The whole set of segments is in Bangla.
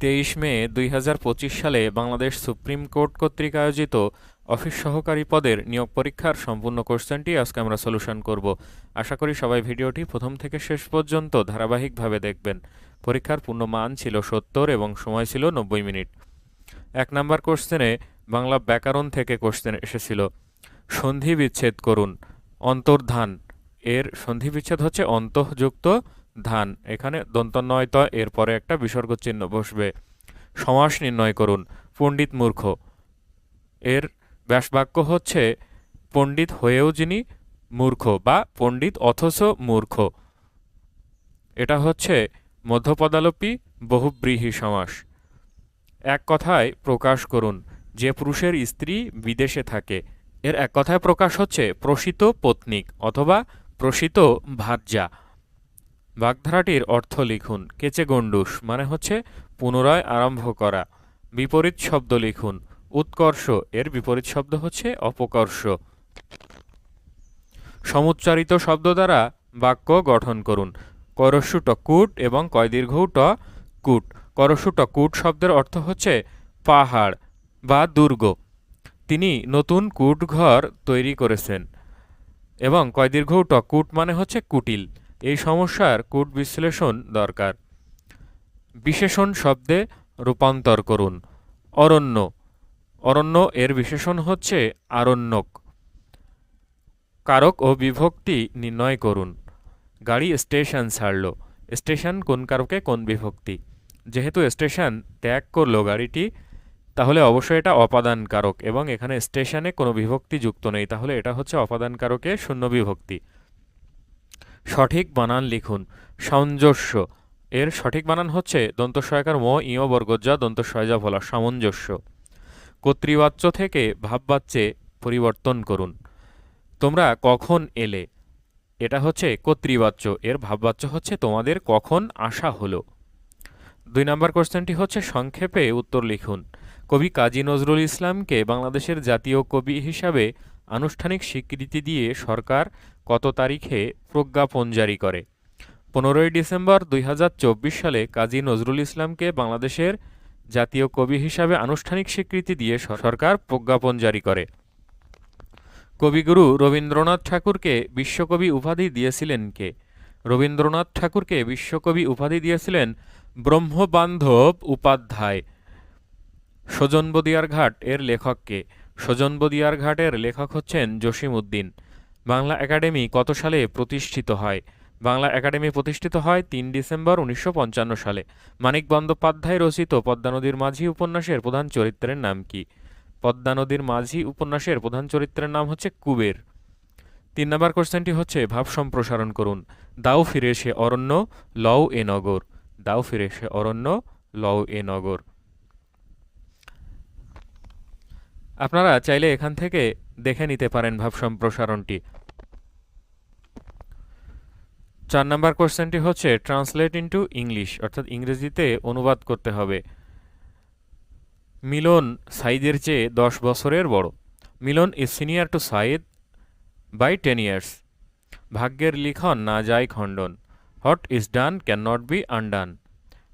তেইশ মে দুই হাজার পঁচিশ সালে বাংলাদেশ সুপ্রিম কোর্ট কর্তৃক আয়োজিত অফিস সহকারী পদের নিয়োগ পরীক্ষার সম্পূর্ণ কোশ্চেনটি আজকে আমরা সলিউশন করব। আশা করি সবাই ভিডিওটি প্রথম থেকে শেষ পর্যন্ত ধারাবাহিকভাবে দেখবেন। পরীক্ষার পূর্ণ মান ছিল সত্তর এবং সময় ছিল নব্বই মিনিট। এক নাম্বার কোশ্চেনে বাংলা ব্যাকরণ থেকে কোশ্চেন এসেছিল। সন্ধি বিচ্ছেদ করুন। অন্তর্ধান। এর সন্ধি বিচ্ছেদ হচ্ছে অন্তঃযুক্ত ধান। এখানে দন্তন্বয় ত এরপরে একটা বিসর্গ চিহ্ন বসবে। সমাস নির্ণয় করুন, পণ্ডিত মূর্খ। এর ব্যাসবাক্য হচ্ছে, পণ্ডিত হয়েও যিনি মূর্খ বা পণ্ডিত অথচ মূর্খ। এটা হচ্ছে মধ্যপদালোপী বহুব্রীহি সমাস। এক কথায় প্রকাশ করুন, যে পুরুষের স্ত্রী বিদেশে থাকে, এর এক কথায় প্রকাশ হচ্ছে প্রসিত পত্নিক অথবা প্রসিত ভার্যা বাগধারাটির অর্থ লিখুন, কেচে গণ্ডুস মানে হচ্ছে পুনরায় আরম্ভ করা। বিপরীত শব্দ লিখুন, উৎকর্ষ, এর বিপরীত শব্দ হচ্ছে অপকর্ষ। সমুচ্চারিত শব্দ দ্বারা বাক্য গঠন করুন। করস্যু ট কুট এবং কয়দীর্ঘ ট কুট। করস্যু ট কুট শব্দের অর্থ হচ্ছে পাহাড় বা দুর্গ। তিনি নতুন কুট ঘর তৈরি করেছেন এবং কয়দীর্ঘ ট কুট মানে হচ্ছে কুটিল। এই সমস্যার কূট বিশ্লেষণ দরকার। বিশেষণ শব্দে রূপান্তর করুন। অরণ্য। অরণ্য এর বিশেষণ হচ্ছে আরণ্যক। কারক ও বিভক্তি নির্ণয় করুন। গাড়ি স্টেশন ছাড়ল। স্টেশন কোন কারকে, কোন বিভক্তি? যেহেতু স্টেশন ত্যাগ করল গাড়িটি, তাহলে অবশ্যই এটা অপাদান কারক এবং এখানে স্টেশনে কোনো বিভক্তি যুক্ত নেই। তাহলে এটা হচ্ছে অপাদান কারকে, শূন্য বিভক্তি। সঠিক বানান লিখুন। সামঞ্জস্য। এর সঠিক বানান হচ্ছে দন্তস্বয়কার ম ইয় বর্গজা দন্তস্বয়জা বলা সামঞ্জস্য। কর্তৃবাচ্য থেকে ভাববাচ্যে পরিবর্তন করুন। তোমরা কখন এলে? এটা হচ্ছে কর্তৃবাচ্য। এর ভাববাচ্য হচ্ছে তোমাদের কখন আসা হলো। দুই নম্বর কোশ্চেনটি হচ্ছে সংক্ষেপে উত্তর লিখুন। কবি কাজী নজরুল ইসলামকে বাংলাদেশের জাতীয় কবি হিসাবে আনুষ্ঠানিক স্বীকৃতি দিয়ে সরকার কত তারিখে প্রজ্ঞাপন জারি করে? পনেরোই ডিসেম্বর দুই হাজার চব্বিশ সালে কাজী নজরুল ইসলামকে বাংলাদেশের জাতীয় কবি হিসাবে আনুষ্ঠানিক স্বীকৃতি দিয়ে সরকার প্রজ্ঞাপন জারি করে। কবিগুরু রবীন্দ্রনাথ ঠাকুরকে বিশ্বকবি উপাধি দিয়েছিলেন কে? রবীন্দ্রনাথ ঠাকুরকে বিশ্বকবি উপাধি দিয়েছিলেন ব্রহ্মবান্ধব উপাধ্যায়। সজন বদিয়ার ঘাট এর লেখককে সজন বদিয়ার ঘাটের লেখক হচ্ছেন জসিম উদ্দিন বাংলা একাডেমি কত সালে প্রতিষ্ঠিত হয়? বাংলা একাডেমি প্রতিষ্ঠিত হয় তিন ডিসেম্বর উনিশশো পঞ্চান্ন সালে। মানিক বন্দ্যোপাধ্যায় রচিত পদ্মা নদীর মাঝি উপন্যাসের প্রধান চরিত্রের নাম কি? পদ্মা নদীর মাঝি উপন্যাসের প্রধান চরিত্রের নাম হচ্ছে কুবের। তিন নম্বর কোশ্চেনটি হচ্ছে, ভাব সম্প্রসারণ করুন। দাও ফিরে এসে অরণ্য, লও এ নগর। দাও ফিরে এসে অরণ্য, লও এ নগর। আপনারা চাইলে এখান থেকে দেখে নিতে পারেন ভাব সম্প্রসারণটি চার নম্বর কোশ্চেনটি হচ্ছে ট্রান্সলেট ইন্টু ইংলিশ অর্থাৎ ইংরেজিতে অনুবাদ করতে হবে। মিলন সাইদের চেয়ে দশ বছরের বড়। Milan is senior to Saeed by ten years ভাগ্যের লিখন না যায় খণ্ডন। What is done can not be undone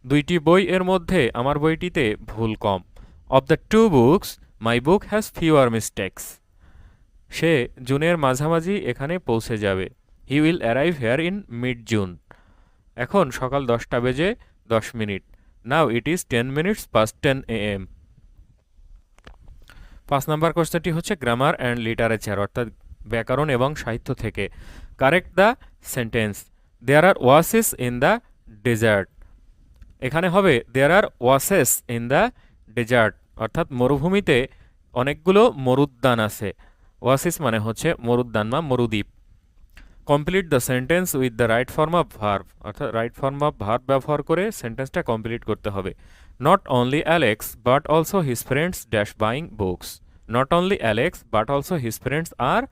দুইটি বই এর মধ্যে আমার বইটিতে ভুল কম। Of the two books my book has fewer mistakes সে জুনের মাঝামাঝি এখানে পৌঁছে যাবে। He will arrive here in mid June এখন সকাল দশটা বেজে দশ minute. Now it is ten minutes past ten A M পাঁচ নম্বর কোশ্চেনটি হচ্ছে গ্রামার অ্যান্ড লিটারেচার অর্থাৎ ব্যাকরণ এবং সাহিত্য থেকে। Correct the sentence there are oases in the desert এখানে হবে there are oases in the desert অর্থাৎ মরুভূমিতে অনেকগুলো মরুদ্যান আছে। ওয়াসিস মানে হচ্ছে মরুদ্যান বা মরুদ্বীপ। Complete the sentence with the right form of verb অর্থাৎ রাইট ফর্ম অফ ভার্ভ ব্যবহার করে সেন্টেন্সটা কমপ্লিট করতে হবে। Not only Alex but also his friends dash buying books not only Alex but also his friends are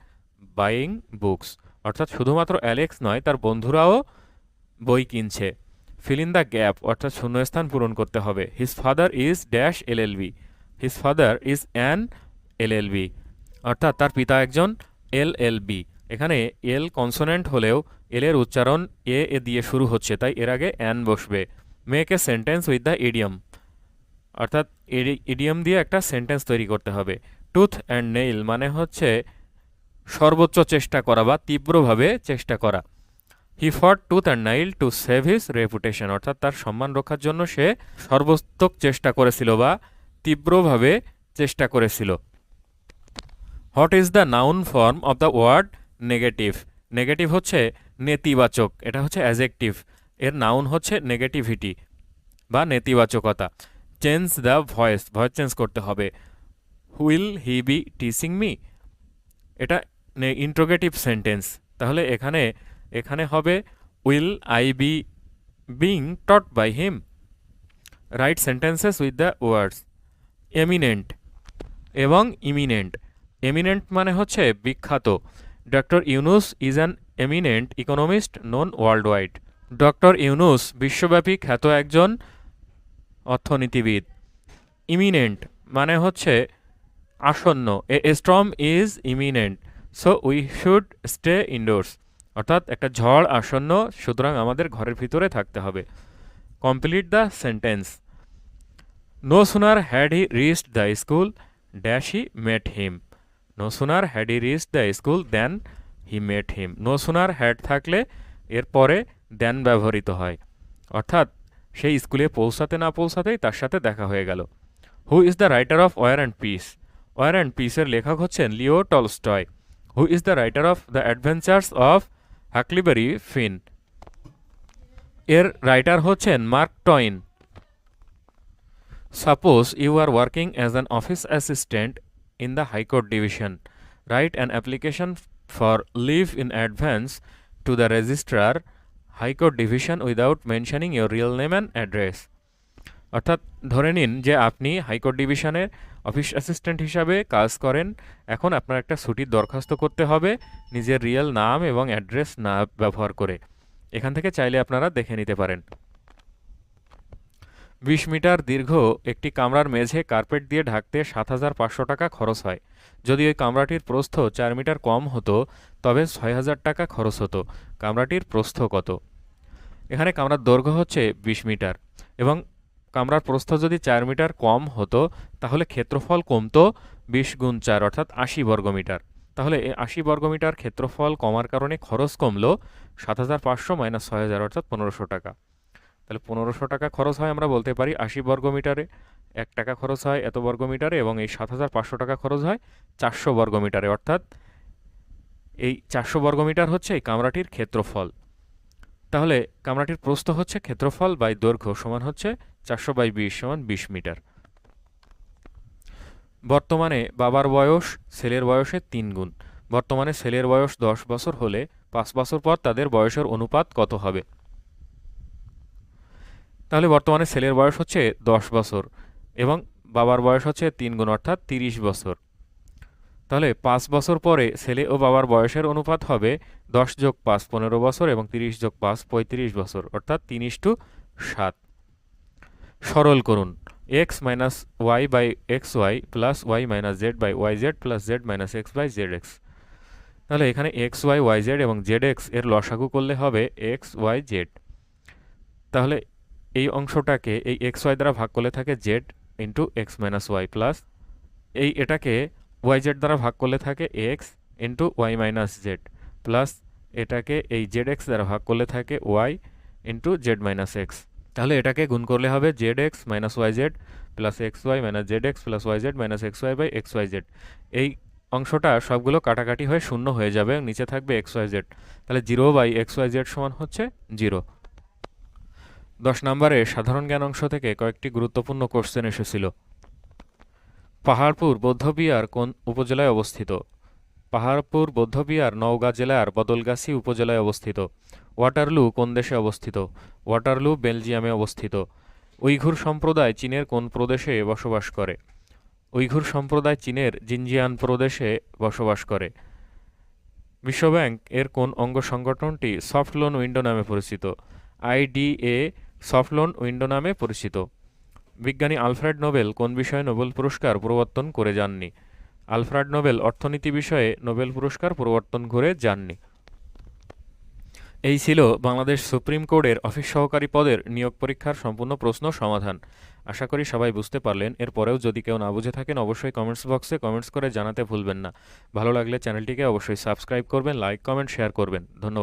buying books অর্থাৎ শুধুমাত্র অ্যালেক্স নয়, তার বন্ধুরাও বই কিনছে। ফিল ইন দ্য গ্যাপ অর্থাৎ শূন্যস্থান পূরণ করতে হবে। His father is dash LLB his father is an LLB অর্থাৎ তার পিতা একজন এল এল বি। এখানে এল কনসোনেন্ট হলেও এল এর উচ্চারণ এ এ দিয়ে শুরু হচ্ছে, তাই এর আগে অ্যান বসবে। Make a sentence with the idiom অর্থাৎ ইডিয়ম দিয়ে একটা সেন্টেন্স তৈরি করতে হবে। টুথ অ্যান্ড নেইল মানে হচ্ছে সর্বোচ্চ চেষ্টা করা বা তীব্রভাবে চেষ্টা করা। He fought tooth and nail to save his reputation অর্থাৎ তার সম্মান রক্ষার জন্য সে সর্বোত্তক চেষ্টা করেছিল বা তীব্রভাবে চেষ্টা করেছিল। What is the noun form of the word negative negative হচ্ছে নেতিবাচক, এটা হচ্ছে অ্যাজেকটিভ এর নাউন হচ্ছে নেগেটিভিটি বা নেতিবাচকতা। Change the voice voice change করতে হবে। Will he be teaching me এটা ইন্ট্রোগেটিভ সেন্টেন্স তাহলে এখানে এখানে হবে will I be being taught by him write sentences with the words eminent এবং ইমিনেন্ট এমিনেন্ট মানে হচ্ছে বিখ্যাত। Doctor Yunus is an eminent economist known world wide doctor Yunus বিশ্বব্যাপী খ্যাত একজন অর্থনীতিবিদ। ইমিনেন্ট মানে হচ্ছে আসন্ন। A storm is imminent, so we should stay indoors. অর্থাৎ একটা ঝড় আসন্ন, সুতরাং আমাদের ঘরের ভিতরে থাকতে হবে। Complete the sentence. No sooner had he reached the school, dash he met him. No sooner had he reach the school then he met him no sooner had থাকলে এরপরে দেন ব্যবহৃত হয়। অর্থাৎ, সেই স্কুলে পৌঁছাতে না পৌঁছাতেই তার সাথে দেখা হয়ে গেল। Who is the writer of War and Peace War and পিসের লেখক হচ্ছেন Leo Tolstoy. Who is the writer of the Adventures of Huckleberry Finn এর রাইটার হচ্ছেন Mark Twain. Suppose you are working as an office assistant in the High Court Division. Write an application for leave in advance to the Registrar, High Court Division without mentioning your real name and address. অর্থাৎ ধরে নিন যে আপনি হাইকোর্ট ডিভিশনের অফিস অ্যাসিস্ট্যান্ট হিসাবে কাজ করেন এখন আপনার একটা ছুটির দরখাস্ত করতে হবে নিজের রিয়েল নাম এবং অ্যাড্রেস না ব্যবহার করে এখান থেকে চাইলে আপনারা দেখে নিতে পারেন বিশ মিটার দীর্ঘ একটি কামরার মেঝে কার্পেট দিয়ে ঢাকতে সাত হাজার পাঁচশো টাকা খরচ হয়। যদি ওই কামরাটির প্রস্থ চার মিটার কম হতো, তবে ছয় হাজার টাকা খরচ হতো। কামরাটির প্রস্থ কত? এখানে কামরার দৈর্ঘ্য হচ্ছে বিশ মিটার এবং কামরার প্রস্থ যদি চার মিটার কম হতো, তাহলে ক্ষেত্রফল কমতো বিশ গুণ চার, অর্থাৎ আশি বর্গমিটার তাহলে এই আশি বর্গমিটার ক্ষেত্রফল কমার কারণে খরচ কমলো সাত হাজার পাঁচশো মাইনাস ছয় হাজার, অর্থাৎ পনেরোশো টাকা। তাহলে পনেরোশো টাকা খরচ হয় আমরা বলতে পারি আশি বর্গমিটারে। এক টাকা খরচ হয় এত বর্গমিটারে এবং এই সাত হাজার পাঁচশো টাকা খরচ হয় চারশো বর্গমিটারে। অর্থাৎ এই চারশো বর্গমিটার হচ্ছে এই কামরাটির ক্ষেত্রফল। তাহলে কামরাটির প্রস্থ হচ্ছে ক্ষেত্রফল বাই দৈর্ঘ্য সমান হচ্ছে চারশো বাই বিশ সমান বিশ মিটার। বর্তমানে বাবার বয়স ছেলের বয়সের তিন গুণ। বর্তমানে ছেলের বয়স দশ বছর হলে পাঁচ বছর পর তাদের বয়সের অনুপাত কত হবে? তাহলে বর্তমানে ছেলের বয়স হচ্ছে দশ বছর এবং বাবার বয়স হচ্ছে তিন গুণ অর্থাৎ তিরিশ বছর। তাহলে পাঁচ বছর পরে ছেলে ও বাবার বয়সের অনুপাত হবে দশ যোগ পাঁচ পনেরো বছর এবং তিরিশ যোগ পাঁচ পঁয়ত্রিশ বছর অর্থাৎ তিন টু সাত। সরল করুন। X minus Y by X Y plus Y minus Z by Y Z plus Z minus X by Z X তাহলে এখানে এক্স ওয়াই ওয়াই জেড এবং জেড এক্সের লসাগু করলে হবে এক্স ওয়াই জেড তাহলে এই অংশটাকে এই এক্স ওয়াই দ্বারা ভাগ করলে থাকে Z into X minus Y plus এই এটাকে ওয়াই জেড দ্বারা ভাগ করলে থাকে X into Y minus Z plus এটাকে এই জেড এক্স দ্বারা ভাগ করলে থাকে Y into Z minus X তাহলে এটাকে গুণ করলে হবে Z X minus Y Z plus X Y minus Z X plus Y Z minus X Y by X Y Z এই অংশটা সবগুলো কাটাকাটি হয়ে শূন্য হয়ে যাবে নিচে থাকবে এক্স ওয়াই জেড তাহলে zero by X Y Z সমান হচ্ছে জিরো দশ নম্বরে সাধারণ জ্ঞান অংশ থেকে কয়েকটি গুরুত্বপূর্ণ কোশ্চেন এসেছিল। পাহাড়পুর, বৌদ্ধবিহার কোন উপজেলায় অবস্থিত? পাহাড়পুর, বৌদ্ধবিহার, নওগাঁ জেলার বদলগাছি উপজেলায় অবস্থিত। ওয়াটারলু কোন দেশে অবস্থিত? ওয়াটারলু, বেলজিয়ামে অবস্থিত। উইঘুর সম্প্রদায় চীনের কোন প্রদেশে বসবাস করে? উইঘুর সম্প্রদায় চীনের জিনজিয়ান প্রদেশে বসবাস করে। বিশ্বব্যাংক এর কোন অঙ্গ সংগঠনটি সফট লোন উইন্ডো নামে পরিচিত? আইডিএ সফট লোন উইন্ডো নামে পরিচিত। বিজ্ঞানী আলফ্রেড নোবেল কোন বিষয়ে নোবেল পুরস্কার প্রবর্তন করে যাননি? আলফ্রেড নোবেল অর্থনীতি বিষয়ে নোবেল পুরস্কার প্রবর্তন করে যাননি। এই ছিল বাংলাদেশ সুপ্রিম কোর্টের অফিস সহকারী পদের নিয়োগ পরীক্ষার সম্পূর্ণ প্রশ্ন সমাধান। আশা করি সবাই বুঝতে পারলেন। এরপরেও যদি কেউ না বুঝে থাকেন, অবশ্যই কমেন্টস বক্সে কমেন্টস করে জানাতে ভুলবেন না। ভালো লাগলে চ্যানেলটিকে অবশ্যই সাবস্ক্রাইব করবেন, লাইক, কমেন্ট, শেয়ার করবেন। ধন্যবাদ।